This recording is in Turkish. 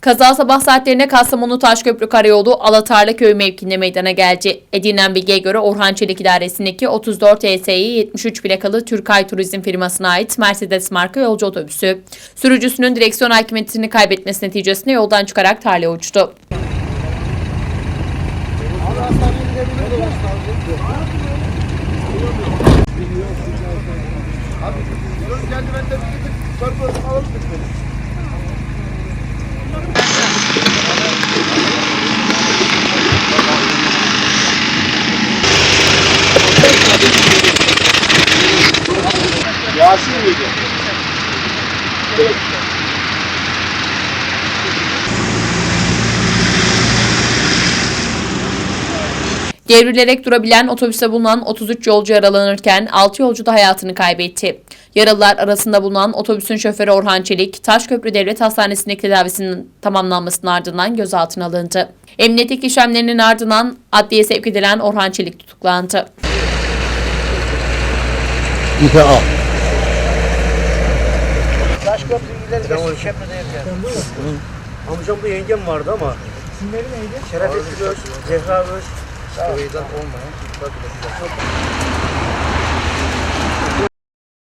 Kaza sabah saatlerinde Kastamonu Taşköprü Karayolu Alatarlı Köy mevkinde meydana geldi. Edinilen bilgiye göre Orhan Çelik İdaresi'ndeki 34 ESİ 73 plakalı Türkay Turizm firmasına ait Mercedes marka yolcu otobüsü. Sürücüsünün direksiyon hakimiyetini kaybetmesi neticesinde yoldan çıkarak tarlaya uçtu. Yasin miydi? Devrilerek durabilen otobüste bulunan 33 yolcu yaralanırken 6 yolcu da hayatını kaybetti. Yaralılar arasında bulunan otobüsün şoförü Orhan Çelik, Taşköprü Devlet Hastanesi'ndeki tedavisinin tamamlanmasının ardından gözaltına alındı. Emniyetlik işlemlerinin ardından adliye sevk edilen Orhan Çelik tutuklandı. İpe al. Taşköprü ileri geçti Şemre'de yerken. Amcamda yengem vardı ama. İsimleri neydi? Şerefettin Öz, Zehra 所以一个后门到这个左侧